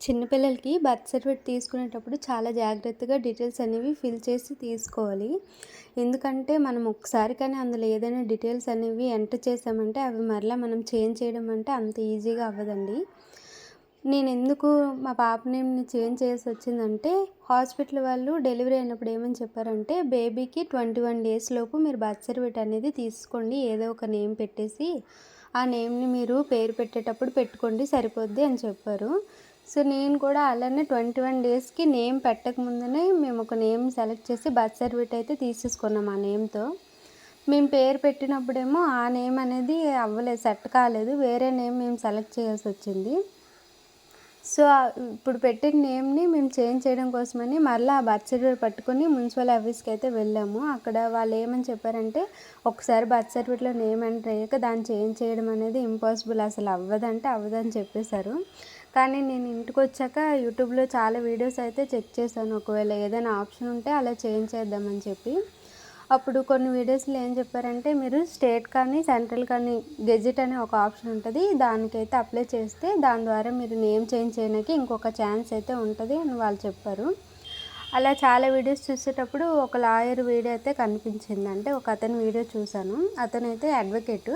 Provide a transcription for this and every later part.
చిన్నపిల్లలకి birth certificate తీసుకునేటప్పుడు చాలా జాగ్రత్తగా డీటెయిల్స్ అనేవి ఫిల్ చేసి తీసుకోవాలి. ఎందుకంటే మనం ఒకసారి కానీ అందులో ఏదైనా డీటెయిల్స్ అనేవి ఎంటర్ చేసామంటే అవి మరలా మనం చేంజ్ చేయడం అంటే అంత ఈజీగా అవ్వదండి. నేను ఎందుకు మా పాప నేమ్ని చేంజ్ చేసి వచ్చిందంటే హాస్పిటల్ వాళ్ళు డెలివరీ అయినప్పుడు ఏమని చెప్పారంటే బేబీకి ట్వంటీ వన్ డేస్ లోపు మీరు బర్త్ సర్టిఫికేట్ అనేది తీసుకోండి ఏదో ఒక నేమ్ పెట్టేసి ఆ నేమ్ని మీరు పేరు పెట్టేటప్పుడు పెట్టుకోండి సరిపోద్ది అని చెప్పారు. సో నేను కూడా అలానే ట్వంటీ వన్ డేస్కి నేమ్ పెట్టక ముందునే మేము ఒక నేమ్ సెలెక్ట్ చేసి బర్త్ సర్టిఫికేట్ అయితే తీసేసుకున్నాం ఆ నేమ్తో. మేము పేరు పెట్టినప్పుడేమో ఆ నేమ్ అనేది అవ్వలేదు సెట్ కాలేదు వేరే నేమ్ మేము సెలెక్ట్ చేయాల్సి వచ్చింది. సో ఇప్పుడు పెట్టిన నేమ్ని మేము చేంజ్ చేయడం కోసమని మళ్ళీ ఆ బర్త్ సర్టిఫికేట్ పట్టుకొని మున్సిపల్ ఆఫీస్కి అయితే వెళ్ళాము. అక్కడ వాళ్ళు ఏమని చెప్పారంటే ఒకసారి బర్త్ సర్టిఫికేట్లో నేమ్ ఎంటర్ అయ్యాక దాన్ని చేంజ్ చేయడం అనేది ఇంపాసిబుల్ అసలు అవ్వదంటే అవ్వదని చెప్పేశారు. కానీ నేను ఇంటికి వచ్చాక యూట్యూబ్లో చాలా వీడియోస్ అయితే చెక్ చేశాను. ఒకవేళ ఏదైనా ఆప్షన్ ఉంటే అలా చేంజ్ చేద్దామని చెప్పి. అప్పుడు కొన్ని వీడియోస్లో ఏం చెప్పారంటే మీరు స్టేట్ కానీ సెంట్రల్ కానీ గెజిట్ అనే ఒక ఆప్షన్ ఉంటుంది. దానికైతే అప్లై చేస్తే దాని ద్వారా మీరు నేమ్ చేంజ్ చేయడానికి ఇంకొక ఛాన్స్ అయితే ఉంటుంది అని వాళ్ళు చెప్పారు. అలా చాలా వీడియోస్ చూసేటప్పుడు ఒక లాయర్ వీడియో అయితే కనిపించింది. అంటే ఒక అతని వీడియో చూశాను. అతనైతే అడ్వకేటు.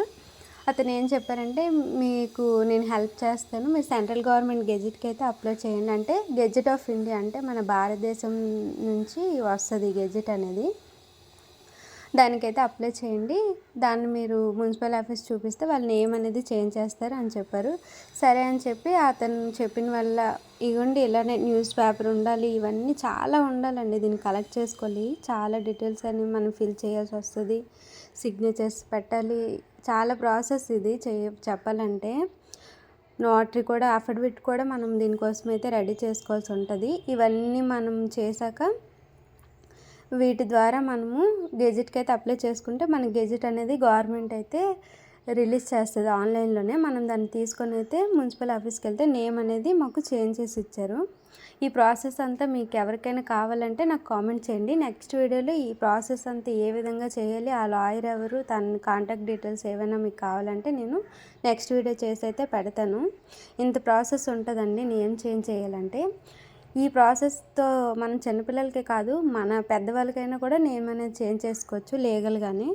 అతను ఏం చెప్పారంటే మీకు నేను హెల్ప్ చేస్తాను. మీరు సెంట్రల్ గవర్నమెంట్ గెజిట్కి అయితే అప్లై చేయండి. అంటే గెజిట్ ఆఫ్ ఇండియా అంటే మన భారతదేశం నుంచి వస్తుంది గెజిట్ అనేది. దానికైతే అప్లై చేయండి. దాన్ని మీరు మున్సిపల్ ఆఫీస్ చూపిస్తే వాళ్ళు నేమ్ అనేది చేంజ్ చేస్తారు అని చెప్పారు. సరే అని చెప్పి అతను చెప్పిన వల్ల ఇవ్వండి ఇలానే న్యూస్ పేపర్ ఉండాలి ఇవన్నీ చాలా ఉండాలండి. దీన్ని కలెక్ట్ చేసుకోవాలి. చాలా డీటెయిల్స్ అన్ని మనం ఫిల్ చేయాల్సి వస్తుంది. సిగ్నేచర్స్ పెట్టాలి. చాలా ప్రాసెస్ ఇది చేయ చెప్పాలంటే. నోటరీ కూడా అఫిడవిట్ కూడా మనం దీనికోసం అయితే రెడీ చేసుకోవాల్సి ఉంటుంది. ఇవన్నీ మనం చేశాక వీటి ద్వారా మనము గెజిట్కి అయితే అప్లై చేసుకుంటే మన గెజిట్ అనేది గవర్నమెంట్ అయితే రిలీజ్ చేస్తుంది ఆన్లైన్లోనే. మనం దాన్ని తీసుకొని అయితే మున్సిపల్ ఆఫీస్కి వెళ్తే నేమ్ అనేది మాకు చేంజ్ చేసి ఇచ్చారు. ఈ ప్రాసెస్ అంతా మీకు ఎవరికైనా కావాలంటే నాకు కామెంట్ చేయండి. నెక్స్ట్ వీడియోలో ఈ ప్రాసెస్ అంతా ఏ విధంగా చేయాలి ఆ లాయర్ ఎవరు తన కాంటాక్ట్ డీటెయిల్స్ ఏమైనా మీకు కావాలంటే నేను నెక్స్ట్ వీడియో చేసి అయితే పెడతాను. ఇంత ప్రాసెస్ ఉంటుందండి నేమ్ చేంజ్ చేయాలంటే ఈ ప్రాసెస్తో మనం చిన్నపిల్లలకే కాదు మన పెద్దవాళ్ళకైనా కూడా నేమ్ అనేది చేంజ్ చేసుకోవచ్చు లీగల్గానే.